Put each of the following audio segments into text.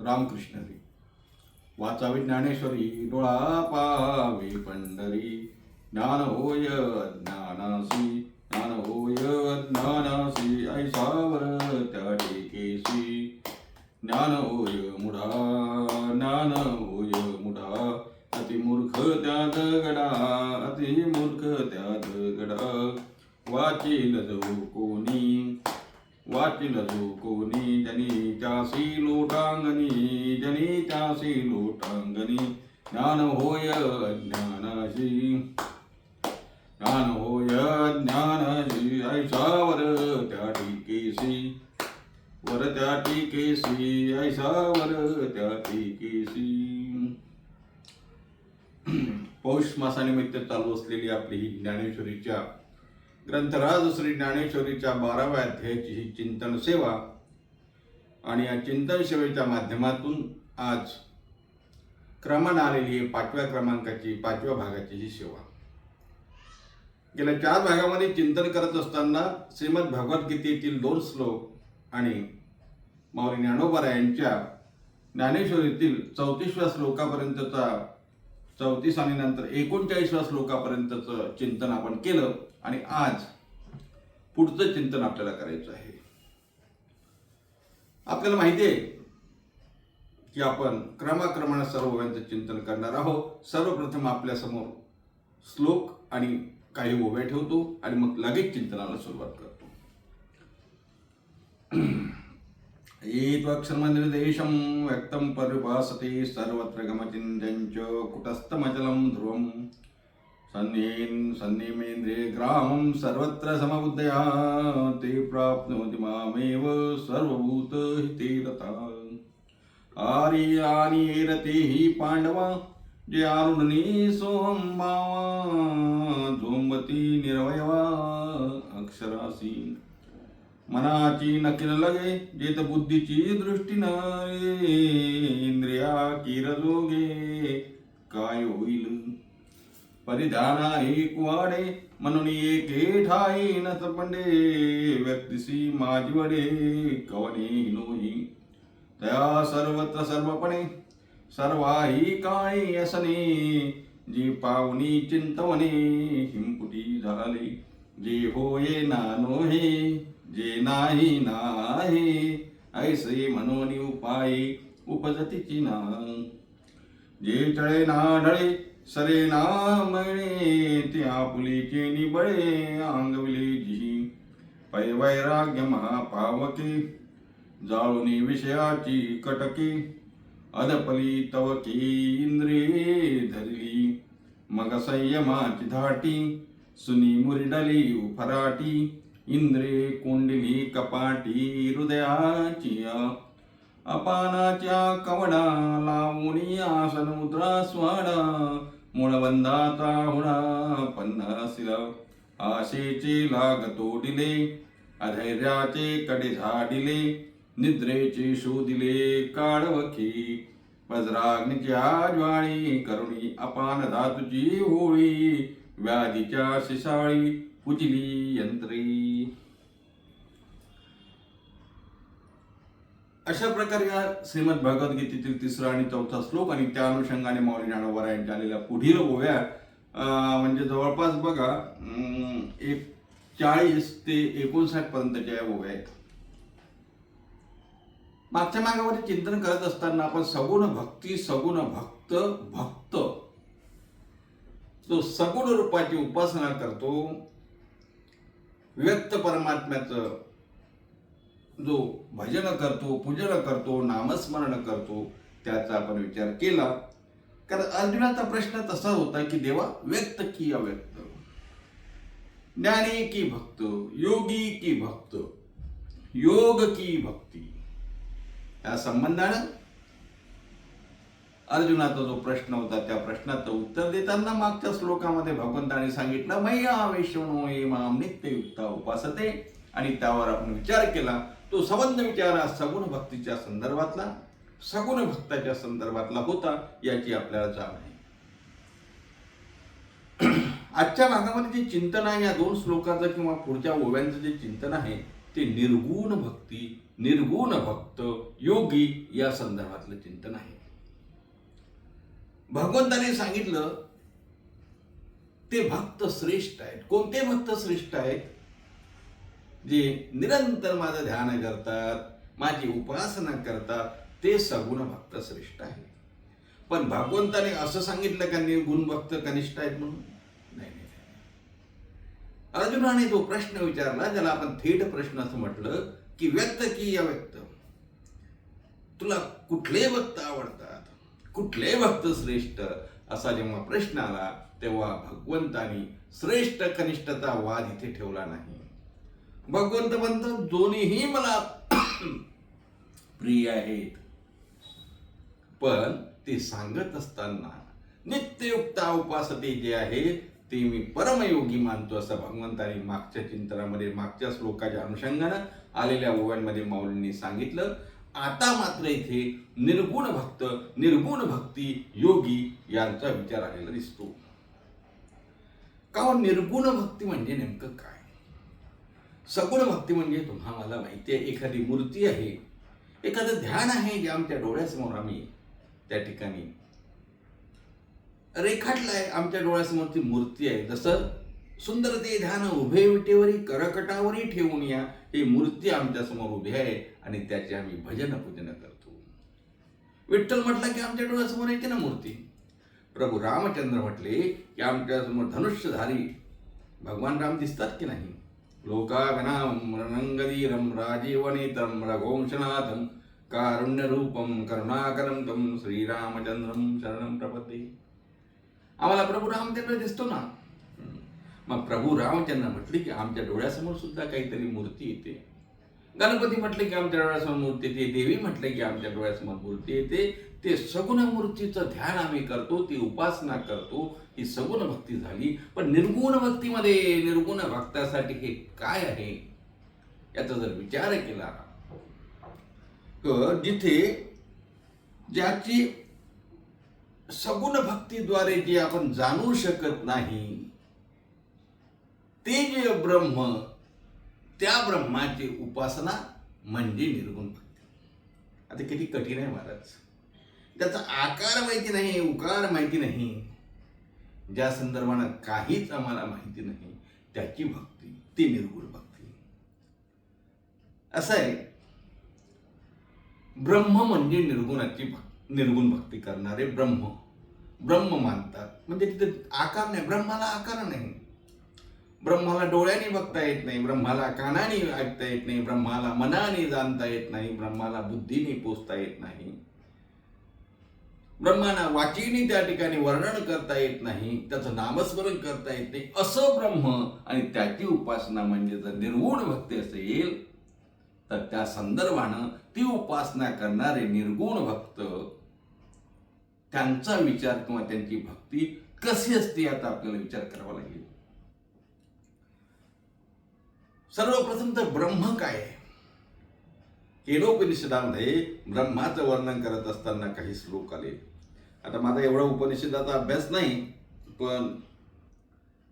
रामकृष्णरी वाचावी ज्ञानेश्वरी डोळा पाहावी पंढरी. ज्ञान होय ज्ञानासी ज्ञान होय ज्ञानासी ऐसावर त्या टेकेसी ज्ञान होय मुढा ज्ञान होय मुढा. अतिमूर्ख त्या दगडा अतिमूर्ख त्या दगडा वाचील जो कोणी? वाचिल जो कोणी जनी त्यासी लोटांगणी जनी त्यासी लोटांगणी ज्ञान होय ज्ञानाशी। ज्ञान होय ज्ञानाशी ऐसावर त्या टीकेसी वर त्या टीकेसी ऐसावर त्या टीकेसी पौष मासानिमित्त चालू असलेली आपली ही ज्ञानेश्वरीच्या ग्रंथराज श्री ज्ञानेश्वरीच्या बाराव्या अध्यायाची ही चिंतन सेवा आणि या चिंतन सेवेच्या माध्यमातून आज क्रमानं आलेली आहे पाचव्या क्रमांकाची पाचव्या भागाची ही सेवा. गेल्या चार भागामध्ये चिंतन करत असताना श्रीमद भगवद्गीतेतील दोन श्लोक आणि माऊली ज्ञानोबा यांच्या ज्ञानेश्वरीतील चौतीसव्या श्लोकापर्यंतचा चौतीस आणि नंतर एकोणचाळीसव्या श्लोकापर्यंतचं चिंतन आपण केलं आणि आज पुढचं चिंतन आपल्याला करायचं आहे. आपल्याला माहिती आहे की आपण क्रमाक्रमाने सर्व ओव्यांचं चिंतन करणार आहोत. सर्वप्रथम आपल्यासमोर श्लोक आणि काही ओव्या ठेवतो आणि मग लगेच चिंतनाला सुरुवात करतो. एत्वक्षरमनिर्देशं व्यक्तं पर्युपासते सर्वत्र गमचिन्त्यञ्च कुटस्थमचलं ध्रुवं सन्नीन् सन्निमेन्द्रिये ग्रामं सर्वत्र समबुद्धया ते प्राप्नोति मामेव सर्वभूतहिते तथा। आर्यानि एरते हि पाण्डवा जे आरुणनी सोहं भावा झोंबती निरवयवा अक्षरासी मनाची नकील लगे जेत बुद्धीची दृष्टी नये इंद्रिया किरजोगे काय होईल? परिधाना एक वाडे म्हणून एके ठाई न पंडे व्यक्तिसी माझी वडे कवने नोही त्या सर्वत्र सर्वपणे सर्वाही काळी असने? जी पावनी चिंतवने हिंपुटी झाले जे होये ना नोहे. जे नाही नाही ऐसे मनोनी उपाय उपजतीची ना. जे चळे नाढळे सरे ना मळे ते आपुलीचे निबळे अंगविले जी पै वैराग्य महापावके जाळूनी विषयाची कटके अदपली तवकी इंद्रे धरली. मग संयमाची धाटी सुनी मुरडली उफराटी इंद्रे कुंडली कपाटी हृदयाची अपानाच्या कवडा लावणी आसन मुद्रा स्वाडा. मूळबंधाचा हुणा पन्नासिल आशेचे लागतो दिले अधैर्याचे कडे झाडिले निद्रेचे शोधिले काळवखी. वज्राग्नीच्या ज्वाळी करुणी अपान धातूची होळी व्याधीच्या शिसाळी पुजली यंत्री. अशा प्रकारे या श्रीमद भगवद्गीतेतील तिसरा आणि चौथा श्लोक आणि त्या अनुषंगाने माऊली ज्ञानोबा यांच्या आलेल्या पुढील ओव्या म्हणजे जवळपास बघा अं, एक चाळीस ते एकोणसाठ पर्यंतच्या या ओव्या आहेत. मागच्या मागामध्ये चिंतन करत असताना आपण सगुण भक्ती सगुण भक्त भक्त जो सगुण रूपाची उपासना करतो व्यक्त परमात्म्याचं जो भजन करतो पूजन करतो नामस्मरण करतो त्याचा आपण विचार केला. कारण अर्जुनाचा प्रश्न तसा होता की देवा व्यक्त की अव्यक्त? ज्ञानी की भक्त योगी की भक्त योग की भक्ती? या संबंधानं अर्जुनाचा जो प्रश्न होता त्या प्रश्नाचं उत्तर देताना मागच्या श्लोकामध्ये भगवंताने सांगितलं मैया वैष्णव ये माम नित्ययुक्ता उपासते. आणि त्यावर आपण विचार केला तो संबंध विचार हा सगुण भक्तीच्या संदर्भातला सगुण भक्ताच्या संदर्भातला होता याची आपल्याला जाण आहे. आजच्या भागामध्ये जे चिंतन आहे या दोन श्लोकाचं किंवा पुढच्या ओव्यांचं जे चिंतन आहे ते निर्गुण भक्ती निर्गुण भक्त योगी या संदर्भातलं चिंतन आहे. भगवंताने सांगितलं ते भक्त श्रेष्ठ आहेत. कोणते भक्त श्रेष्ठ आहेत? जे निरंतर माझं ध्यान करतात माझी उपासना करतात ते सगुण भक्त श्रेष्ठ आहेत. पण भगवंताने असं सांगितलं का निर्गुण भक्त कनिष्ठ आहेत म्हणून? नाही अर्जुनाने जो प्रश्न विचारला ज्याला आपण थेट प्रश्न असं म्हटलं की व्यक्त की अव्यक्त? तुला कुठले भक्त आवडतात? कुठले भक्त श्रेष्ठ? असा जेव्हा प्रश्न आला तेव्हा भगवंतानी श्रेष्ठ कनिष्ठता वाद इथे ठेवला नाही. भगवंत म्हणतो दोन्हीही मला प्रिय आहेत. पण ते सांगत असताना नित्ययुक्ता उपासते जे आहे ते मी परमयोगी मानतो असं भगवंताने मागच्या चिंतनामध्ये मागच्या श्लोकाच्या अनुषंगानं आलेल्या ओव्यांमध्ये माऊलींनी सांगितलं. आता मात्र इथे निर्गुण भक्त निर्गुण भक्ती योगी यांचा विचार आलेला दिसतो. का हो, निर्गुण भक्ती म्हणजे नेमकं काय? सगुण भक्ती म्हणजे तुम्हा मला माहिती आहे एखादी मूर्ती आहे एखादं ध्यान आहे जे आमच्या डोळ्यासमोर आम्ही त्या ठिकाणी रेखाटलं आहे आमच्या डोळ्यासमोर ती मूर्ती आहे. जसं सुंदर ते ध्यान उभे विटेवरी करकटावरही ठेवून या ही मूर्ती आमच्यासमोर उभी आहे आणि त्याचे आम्ही भजन पूजन करतो. विठ्ठल म्हटलं की आमच्या डोळ्यासमोर येते ना मूर्ती. प्रभू रामचंद्र म्हटले की आमच्यासमोर धनुष्यधारी भगवान राम दिसतात की नाही? लोकाविनाम रणंगधीरम राजीवनेत्रम रघोंशनाथम कारुण्यरूपं करुणाकरम तं श्रीरामचंद्रम शरणम प्रपदे आम्हाला प्रभू रामचंद्र दिसतो ना? मग प्रभू रामचंद्र म्हटले की आमच्या डोळ्यासमोर सुद्धा काहीतरी मूर्ती येते. गणपती म्हटले की आमच्या डोळ्यासमोर मूर्ती येते देवी म्हटले की आमच्या डोळ्यासमोर मूर्ती येते. ते सगुण मूर्तीचं ध्यान आम्ही करतो ती उपासना करतो. ही सगुण भक्ती झाली. पण निर्गुण भक्तीमध्ये निर्गुण भक्तासाठी हे काय आहे? याचा जर विचार केला तर जिथे ज्याची सगुण भक्तीद्वारे जे आपण जाणू शकत नाही ते जे ब्रह्म त्या ब्रह्माची उपासना म्हणजे निर्गुण भक्ती. आता किती कठीण आहे महाराज. त्याचा आकार माहिती नाही उकार माहिती नाही. ज्या संदर्भानं काहीच आम्हाला माहिती नाही त्याची भक्ती ती निर्गुण भक्ती. असं आहे. ब्रह्म म्हणजे निर्गुणाची भक् निर्गुण भक्ती करणारे ब्रह्म. ब्रह्म मानतात. म्हणजे तिथे आकार नाही ब्रह्माला आकार नाही. ब्रह्माला डोळ्याने बघता येत नाही ब्रह्माला कानाने ऐकता येत नाही ब्रह्माला मनाने जाणता येत नाही ब्रह्माला बुद्धीने पोचता येत नाही. ब्रह्माना वाचीने त्या ठिकाणी वर्णन करता येत नाही त्याचं नामस्मरण करता येत नाही. असं ब्रह्म आणि त्याची उपासना म्हणजे जर निर्गुण भक्ती असेल तर त्या संदर्भानं ती उपासना करणारे निर्गुण भक्त त्यांचा विचार किंवा त्यांची भक्ती कशी असते आता आपल्याला विचार करावा लागेल. सर्वप्रथम तर ब्रह्म काय आहे? केनोपनिषदामध्ये ब्रह्माचं वर्णन करत असताना काही श्लोक आले. आता माझा एवढा उपनिषदाचा अभ्यास नाही पण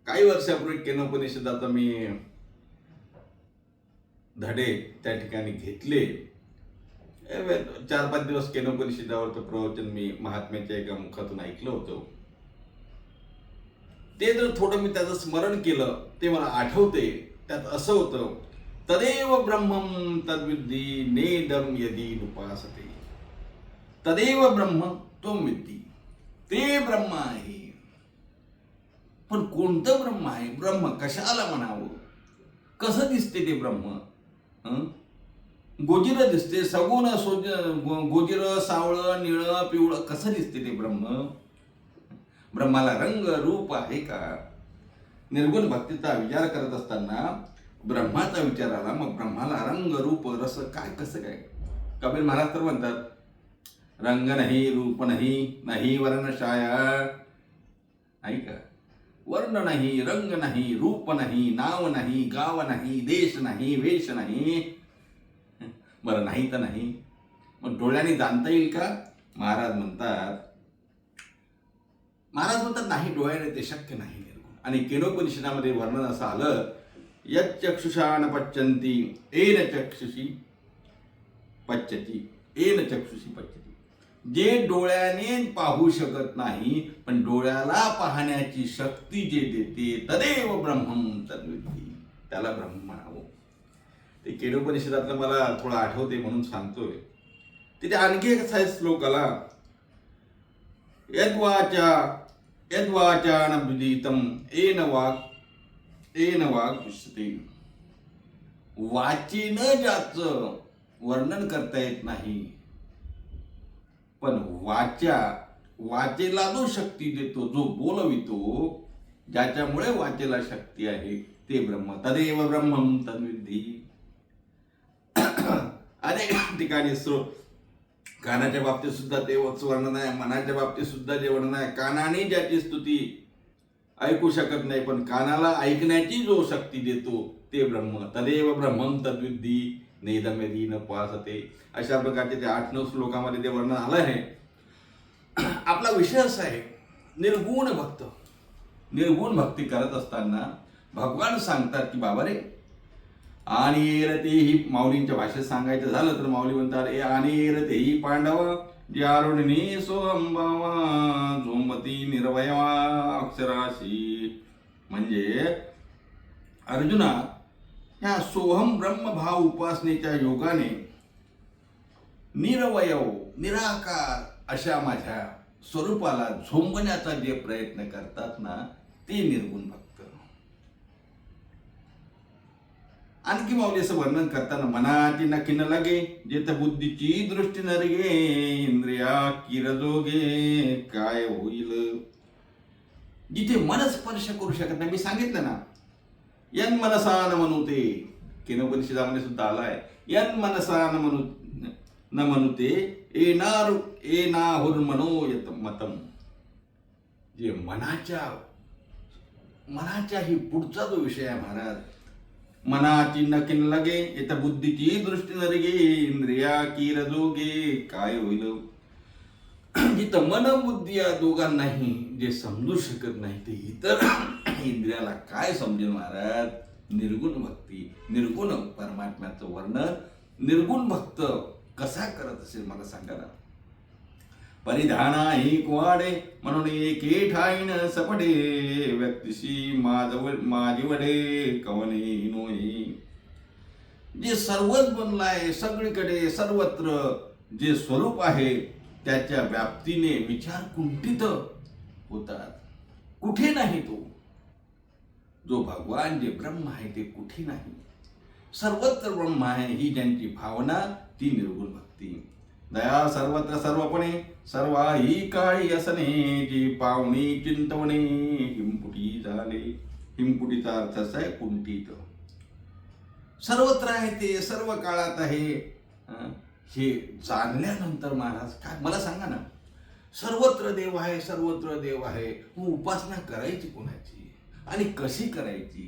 काही वर्षापूर्वी केनोपनिषदाचा मी धडे त्या ठिकाणी घेतले. चार पाच दिवस केनोपनिषदावरचं प्रवचन मी महात्म्याच्या एका मुखातून ऐकलं होतं. ते जर थोडं मी त्याचं स्मरण केलं ते मला आठवते. त्यात असं होतं तदेव ब्रह्मम तद्विद्धी नेदम यदी उपासते तदेव ब्रह्म तो विद्धी। ते ब्रह्म आहे. पण कोणतं ब्रह्म आहे? ब्रह्म कशाला म्हणावं? कसं दिसते ते ब्रह्म? गोजिर दिसते सगुण सोज गोजिर सावळं निळं पिवळं कसं दिसते ते ब्रह्म? ब्रह्माला रंग रूप आहे का? निर्गुण भक्तीचा विचार करत असताना ब्रह्माचा विचार आला मग ब्रह्माला रंग रूप रस काय कसं काय? कबीर महाराज तर म्हणतात रंग नाही रूप नाही नाही वर्ण छाया नाही का वर्ण नाही रंग नाही रूप नाही नाव नाही गाव नाही देश नाही वेश नाही बरं नाही तर नाही. मग डोळ्याने जाणता येईल का? महाराज म्हणतात महाराज म्हणतात नाही डोळ्याने ते शक्य नाही निर्गुण. आणि केनोपनिषदामध्ये वर्णन असं आलं यच्चक्षुषा न पच्यंती एन चक्षुषी पच्यती एन चक्षुषी पच्यती जे डोळ्याने पाहू शकत नाही पण डोळ्याला पाहण्याची शक्ती जे देते तदेव ब्रह्म तद्विती त्याला ब्रह्म म्हणावं ते केडोपनिषदातलं मला थोडं आठवते म्हणून सांगतोय. तिथे आणखी एक आहे श्लोकाला यद्वाचा यद्वाचानविदितम एन वाक एन वाक पुष्यते वाचेनं ज्याचं वर्णन करता येत नाही पण वाचा वाचेला जो शक्ती देतो जो बोलवितो ज्याच्यामुळे वाचेला शक्ती आहे ते ब्रह्म. तदेव ब्रह्म तद्विधी अनेक ठिकाणी स्रो कानाच्या बाबतीत सुद्धा ते वर्णन आहे मनाच्या बाबतीत सुद्धा जे वर्णन आहे कानाने ज्याची स्तुती ऐकू शकत नाही पण कानाला ऐकण्याची जो शक्ती देतो ते ब्रह्म. तदेव ब्रह्म तद्विद्धी. नेदमेदी न पासते अशा प्रकारचे ते आठ नऊ श्लोकामध्ये ते वर्णन आलं आहे. आपला विषय असा आहे निर्गुण भक्त. निर्गुण भक्ती करत असताना भगवान सांगतात की बाबा रे आणि एरते ही माऊलींच्या भाषेत सांगायचं झालं तर माऊली म्हणतात ए आणि एरते ही पांडव ज्यारुणी सो अंबावा झोमती निर्वयवा अक्षराशी. म्हणजे अर्जुना या सोहम ब्रह्मभाव उपासनेच्या योगाने निरवयव निराकार अशा माझ्या स्वरूपाला झोंबण्याचा जे प्रयत्न करतात ना ते निर्गुण भक्त. आणखी माऊली असं वर्णन करताना मनाची नक्की न लागे जेथ बुद्धीची दृष्टी न गे इंद्रिया किरजोगे काय होईल? जिथे मन स्पर्श करू शकत नाही. मी सांगितलं ना यन मनसा न म्हणूते किनोपनिषदामध्ये सुद्धा आलाय. यन मनसा न म्हणू न म्हणूते येणार येनाहुर मनो यत मतम. जे मनाच्या मनाच्या ही पुढचा जो विषय आहे महाराज मनाची नकीन लगे येत बुद्धीची दृष्टी न गे इंद्रिया की रजोगे काय होईल? जिथं मन बुद्धी या दोघांनाही जे समजू शकत नाही ते इतर इंद्रियाला काय समजेल महाराज? निर्गुण भक्ती. निर्गुण परमात्म्याचं वर्णन. निर्गुण भक्त कसा करत असेल मला सांगा ना. परिधाना ही कुवाडे म्हणून एके ठाईन सपडे व्यक्तीशी माझव माझी वडे कवने नोई. जे सर्वच बनलाय सगळीकडे सर्वत्र जे स्वरूप आहे त्याच्या व्याप्तीने विचार कुंठित होतात. कुठे नाही तो? जो भगवान जे ब्रह्म आहे ते कुठे नाही. सर्वत्र ब्रह्म आहे ही ज्यांची भावना ती निर्गुण भक्ती. दया सर्वत्र सर्वपणे सर्वा ही काळी असणे जी पावणी चिंतवणे हिमपुटी झाले हिमपुटीचा अर्थ असा आहे कुंठित. सर्वत्र आहे ते सर्व काळात आहे. हे जाणल्यानंतर महाराज काय मला सांगा ना. सर्वत्र देव आहे सर्वत्र देव आहे. मग उपासना करायची कोणाची? आणि कशी करायची?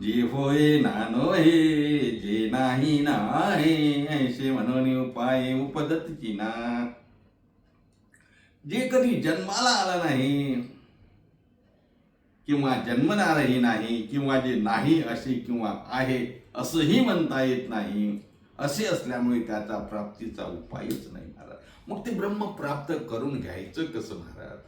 जे होय नानो हे जे नाही ना ऐसे म्हणून उपाय उपदतीची ना. जे कधी जन्माला आला नाही किंवा जन्मणारही नाही किंवा जे नाही असे किंवा आहे असंही म्हणता येत नाही असे असल्यामुळे त्याचा प्राप्तीचा उपायच नाही महाराज. मग ते ब्रह्म प्राप्त करून घ्यायचं कसं महाराज?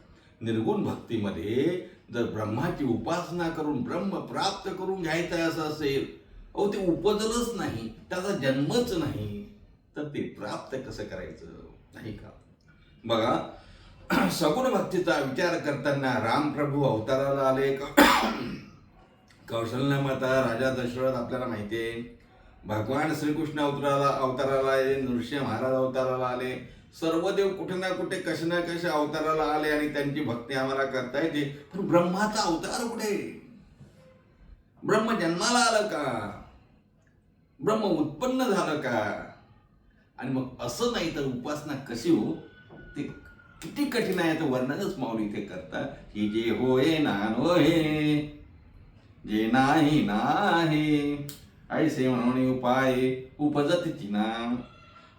निर्गुण भक्तीमध्ये जर ब्रह्माची उपासना करून ब्रह्म प्राप्त करून घ्यायचं आहे असं असेल अहो ते उपजलच नाही त्याचा जन्मच नाही तर ते प्राप्त कसं करायचं? नाही का? बघा सगुण भक्तीचा विचार करताना रामप्रभू अवताराला आले. कौशल्य माता राजा दशरथ आपल्याला माहिती आहे. भगवान श्रीकृष्ण अवताराला अवताराला आले नृसिंह महाराज अवताराला आले. सर्व देव कुठे ना कुठे कसे ना कसे अवताराला आले आणि त्यांची भक्ती आम्हाला करता येते पण ब्रह्माचा अवतार कुठे? ब्रह्म जन्माला आलं का? ब्रह्म उत्पन्न झालं का? आणि मग असं नाही तर उपासना कशी हो? ते किती कठीण आहे तर वर्णनच माऊली इथे करतात. की जे होय नानो हे जे नाही नाही ऐसे म्हणून उपाय उपजत ना.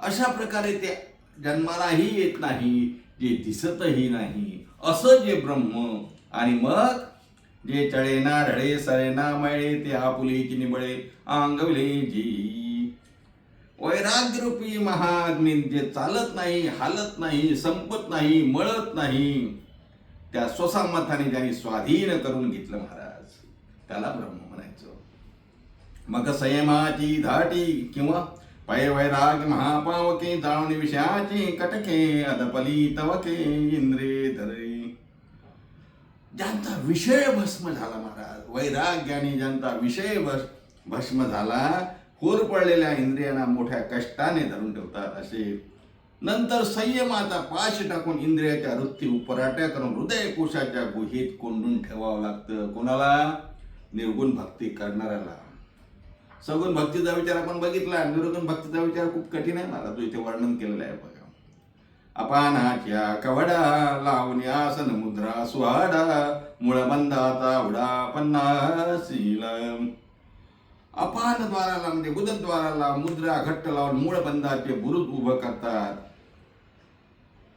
अशा प्रकारे ते जन्मालाही येत नाही जे दिसतही नाही. असं जे ब्रह्म आणि मग जे चळेना ढळे सळेना मळे ते आपुलीची निबळे आंगवले जी. वैराग्यरूपी महाअग्नी जे चालत नाही हालत नाही संपत नाही मळत नाही त्या स्वसामर्थाने ज्यांनी स्वाधीन करून घेतलं महाराज त्याला ब्रह्म म्हणायचं. मग संयमाची धाटी किंवा वैराग महापावके जाणून विषयाची कटके अदपली तवके इंद्रे धरे. ज्यांचा विषय भस्म झाला महाराज वैराग्याने ज्यांचा विषय भस्म झाला होर पडलेल्या इंद्रियांना मोठ्या कष्टाने धरून ठेवतात असे. नंतर संयमाचा पाश टाकून इंद्रियाच्या वृत्ती उपराट्या करून हृदय कोशाच्या गुहेत कोंडून ठेवावं लागतं. कोणाला? निर्गुण भक्ती करणाऱ्याला. सगुण भक्तीचा विचार आपण बघितला. निर्गुण भक्तीचा विचार खूप कठीण आहे मला. तो इथे वर्णन केलेलं आहे बघा. अपानाच्या कवडा लावणी आसन मुद्रा सुहाडा मुळबंदाचा उडा पन्नासील अपान द्वाराला म्हणजे बुधद्वाराला मुद्रा घट्ट लावून मूळबंदाचे बुरुज उभं करतात.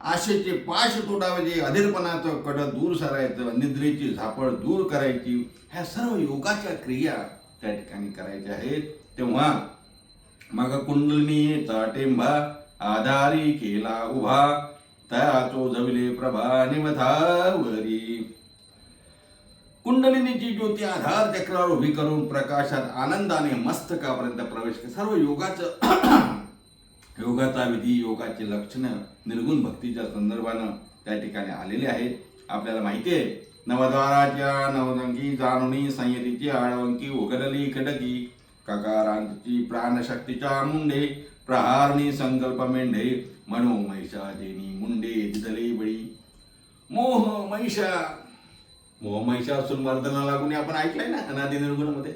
आशेचे पाश तोडावे अधीरपणाचं कडं दूर सरायचं निद्रेची झापड दूर करायची ह्या सर्व योगाच्या क्रिया त्या ठिकाणी करायचे आहेत. तेव्हा मग कुंडलिनीचा टेंभा आधारी केला उभा. त्या चोजविले प्रभा निमधावरी कुंडलिनीची ज्योती आधार चक्रावर उभी करून प्रकाशात आनंदाने मस्तकापर्यंत प्रवेश सर्व योगाचं योगाचा विधी योगाचे लक्षण निर्गुण भक्तीच्या संदर्भानं त्या ठिकाणी आलेले आहेत. आपल्याला माहिती आहे नवद्वाराच्या नवरंगी जाणुनी संयतीची आळवंकी उघडली खडकी. ककारांची प्राणशक्तीच्या मुंडे प्रहारणी संकल्प मेंढे मनो महिषा जेनी मुंडे दिदले बळी. मोह महिषा मोह महिषासून वर्धना लागून आपण ऐकलंय ना अनादी निर्गुणमध्ये?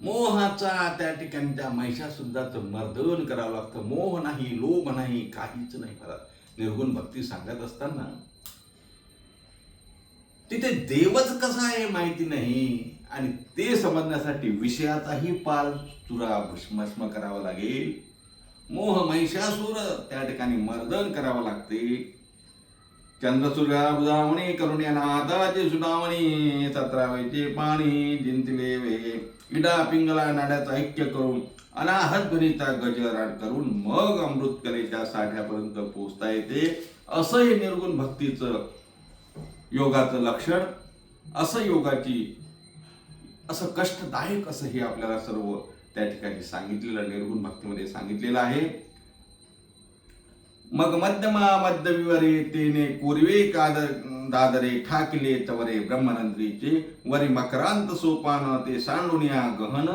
मोहाचा त्या ठिकाणी त्या महिषासुद्धाचं मर्दन करावं लागतं. मोह नाही लोभ नाही काहीच नाही. मला निर्गुण भक्ती सांगत असताना तिथे देवच कसा आहे माहिती नाही. आणि ते समजण्यासाठी विषयाचाही पार चुरा भस्म करावा लागेल. मोह महिषासूर त्या ठिकाणी मर्दन करावं लागते. चंद्रसूर्या बुधावणी करून नादाचे सुनावणी सतरावेचे पाणी जिंतले वे इडा पिंगला नाड्याचा ऐक्य करून अनाहत ध्वनीचा गजराट करून मग अमृत कलेच्या साठ्यापर्यंत पोचता येते. असं हे निर्गुण भक्तीचं योगाचं लक्षण असं योगाची असं कष्टदायक असं हे आपल्याला सर्व त्या ठिकाणी सांगितलेलं निर्गुण भक्तीमध्ये सांगितलेलं आहे. मग मध्यमा मध्यविवरे तेने कोरवे कादर दादरे ठाकिले तवरे ब्रह्मनंद्रीचे वरी मकरांत सोपान ते सांडुनिया गहन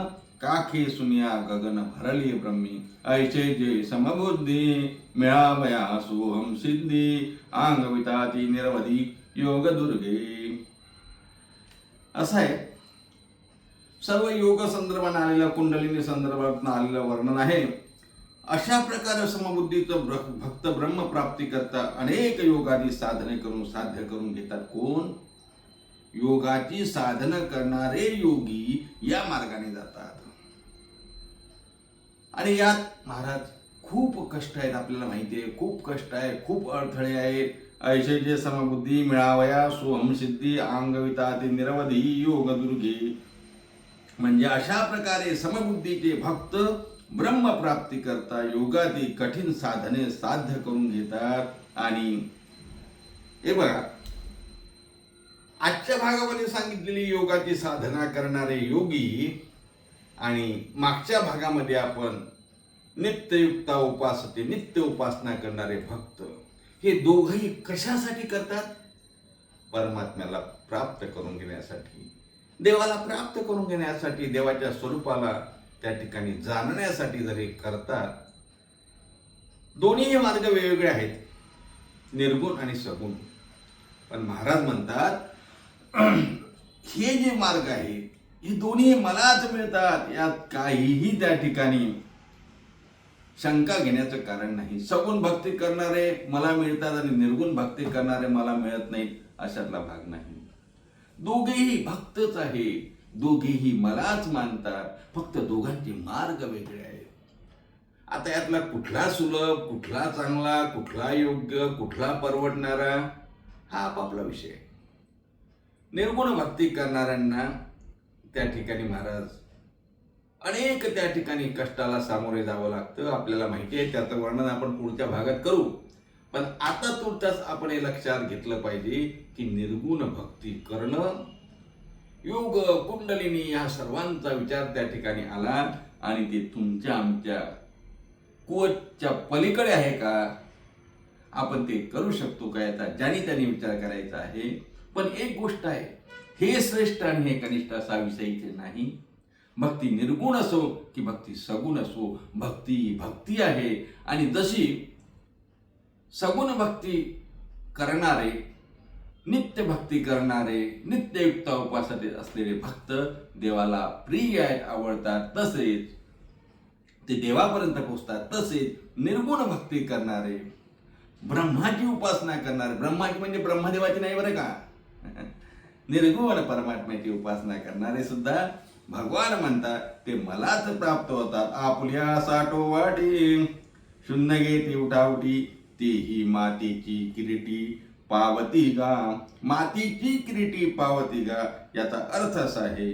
काखे सुनिया गगन भरले ब्रह्मी. ऐसे जे समबुद्धी मिळावया सोहम सिद्धी अंगविताती निरवधी. योग दुर्गे असं आहे. सर्व योग संदर्भाने आलेल्या कुंडलिनी संदर्भात आलेलं वर्णन आहे. अशा प्रकारे समबुद्धीचं भक्त ब्रह्म प्राप्ती करता अनेक योगादी साधने करून साध्य करून घेतात. कोण? योगाची साधना करणारे योगी या मार्गाने जातात. आणि यात महाराज खूप कष्ट आहेत आपल्याला माहिती आहे. खूप कष्ट आहे खूप अडथळे आहेत ऐसे समबुद्धी मिळावया सोहमसिद्धी अंगविता ते निरवधी योग दुर्गे. म्हणजे अशा प्रकारे समबुद्धीचे भक्त ब्रह्मप्राप्ती करता योगादी कठीण साधने साध्य करून घेतात. आणि हे बघा आजच्या भागामध्ये सांगितलेली योगाची साधना करणारे योगी आणि मागच्या भागामध्ये आपण नित्ययुक्ता उपासते नित्य उपासना करणारे भक्त. हे दोघंही कशासाठी करतात? परमात्म्याला प्राप्त करून घेण्यासाठी. देवाला प्राप्त करून घेण्यासाठी देवाच्या स्वरूपाला त्या ठिकाणी जाणण्यासाठी जर हे करतात दोन्ही मार्ग वेगवेगळे आहेत. निर्गुण आणि सगुण. पण महाराज म्हणतात हे जे मार्ग आहेत हे दोन्ही मलाच मिळतात. यात काहीही त्या ठिकाणी शंका घेण्याचं कारण नाही. सगुण भक्ती करणारे मला मिळतात आणि निर्गुण भक्ती करणारे मला मिळत नाहीत अशातला भाग नाही. दोघेही भक्तच आहे. दोघेही मलाच मानतात. फक्त दोघांचे मार्ग वेगळे आहेत. आता यातला कुठला सुलभ कुठला चांगला कुठला योग्य कुठला परवडणारा हा आपापला विषय निर्गुण भक्ती करणाऱ्यांना त्या ठिकाणी महाराज अनेक त्या ठिकाणी कष्टाला सामोरे जावं लागतं. आपल्याला माहिती आहे त्याचं वर्णन आपण पुढच्या भागात करू. पण आता तुर्तास आपण हे लक्षात घेतलं पाहिजे की निर्गुण भक्ती करणं योग कुंडलिनी या सर्वांचा विचार त्या ठिकाणी आला आणि ते तुमच्या आमच्या कुवतच्या पलीकडे आहे का? आपण ते करू शकतो का याचा ज्याने त्याने विचार करायचा आहे. पण एक गोष्ट आहे हे श्रेष्ठ आणि हे कनिष्ठ असा विषय इथे नाही. भक्ती निर्गुण असो की भक्ती सगुण असो भक्ती भक्ती आहे. आणि जशी सगुण भक्ती करणारे नित्य भक्ती करणारे नित्ययुक्त उपासात असलेले भक्त देवाला प्रिय आहेत आवडतात तसेच ते देवापर्यंत पोचतात तसेच निर्गुण भक्ती करणारे ब्रह्माची उपासना करणारे ब्रह्माची म्हणजे ब्रह्मदेवाची नाही बरं का? निर्गुण परमात्म्याची उपासना करणारे सुद्धा भगवान म्हणतात ते मलाच प्राप्त होतात आपल्या साठो वाटी शून्य घेती उठावटी तेही मातीची किरीटी पावती गा. मातीची किरीटी पावती गा याचा अर्थ असा आहे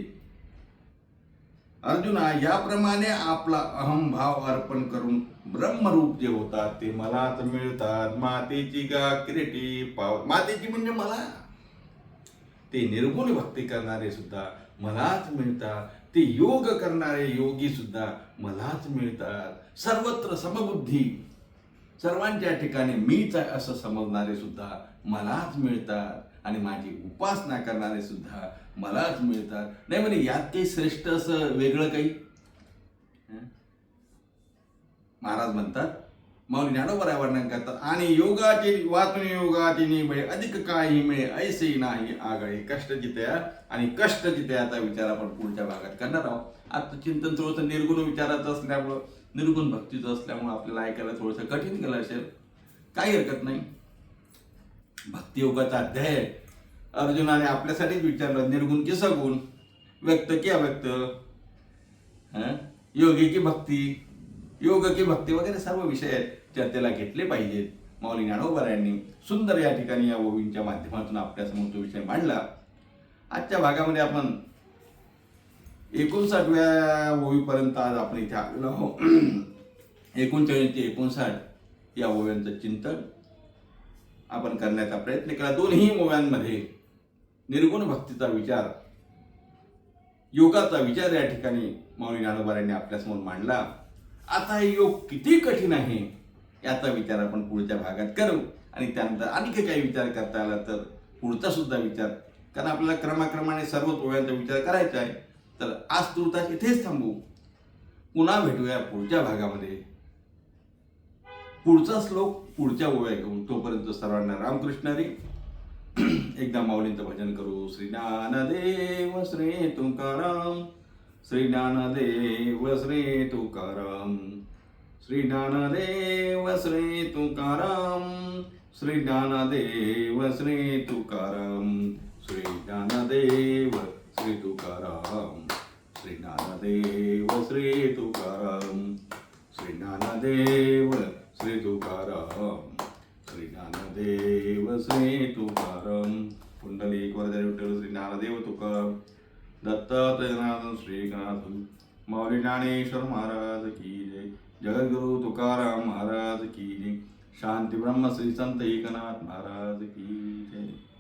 अर्जुना याप्रमाणे आपला अहमभाव अर्पण करून ब्रह्मरूप जे होतात ते मलाच मिळतात. मातेची गा किरीटी पाव मातेची म्हणजे मला? ते निर्गुण भक्ती करणारे सुद्धा मलाच मिळतात. ते योग करणारे योगी सुद्धा मलाच मिळतात. सर्वत्र समबुद्धी. सर्वांच्या ठिकाणी मीच आहे असं समजणारे सुद्धा मलाच मिळतात. आणि माझी उपासना करणारे सुद्धा मलाच मिळतात. नाही म्हणजे यात काही श्रेष्ठ असं वेगळं काही? महाराज म्हणतात माऊली ज्ञानोबरा वर्णन करतात. आणि योगाचे वाचून योगाचे निबळे अधिक काही मिळे ऐसे नाही आगळे. कष्ट जितया आणि कष्ट जितयाचा विचार आपण पुढच्या भागात करणार आहोत. आता चिंतन थोडंसं निर्गुण विचाराचं असल्यामुळं निर्गुण भक्तीचं असल्यामुळं आपल्याला ऐकायला थोडंसं कठीण गेलं असेल. काही हरकत नाही. भक्ती योगाचा अध्याय अर्जुनाने आपल्यासाठीच विचारलं निर्गुण की सगुण व्यक्त की अव्यक्त? योगी की भक्ती? योग की भक्ती वगैरे सर्व विषय चर्चेला घेतले पाहिजेत. माऊली ज्ञानोबा यांनी सुंदर या ठिकाणी या ओवींच्या माध्यमातून आपल्यासमोर तो विषय मांडला. आजच्या भागामध्ये आपण एकोणसाठव्या ओवीपर्यंत आज आपण इथे आलेलो आहोत. एकोणचाळीस ते एकोणसाठ या ओव्यांचं चिंतन आपण करण्याचा प्रयत्न केला. दोन्ही ओव्यांमध्ये निर्गुण भक्तीचा विचार योगाचा विचार या ठिकाणी माऊली ज्ञानोबरायांनी आपल्यासमोर मांडला. आता हे योग किती कठीण आहे याचा विचार आपण पुढच्या भागात करू. आणि त्यानंतर आणखी काही विचार करता आला तर पुढचा सुद्धा विचार. कारण आपल्याला क्रमाक्रमाने सर्व ओव्यांचा विचार करायचा आहे. तर आज तुर्तास इथेच थांबू. पुन्हा भेटूया पुढच्या भागामध्ये. पुढचा श्लोक पुढच्या ओव्या घेऊन. तोपर्यंत सर्वांना रामकृष्ण रे एकदा माऊलींचं भजन करू. श्री ज्ञानदेव श्री तुकाराम श्री ज्ञानदेव श्री तुकाराम श्री ज्ञानदेव श्री तुकाराम श्री ज्ञानदेव श्री तुकाराम श्री ज्ञानदेव श्री तुकाराम श्री ज्ञानदेव श्री तुकाराम श्री ज्ञानदेव श्री तुकाराम श्री ज्ञानदेव श्री तुकाराम कुंडली वरदारी श्री ज्ञानदेव तुकाराम। दत्तात्रयनाथ श्रीनाथ मौली ज्ञानेश्वर महाराज की जय. जगद्गुरु तुकाराम महाराज की जय. शांती ब्रह्म श्री संत एकनाथ महाराज की जय.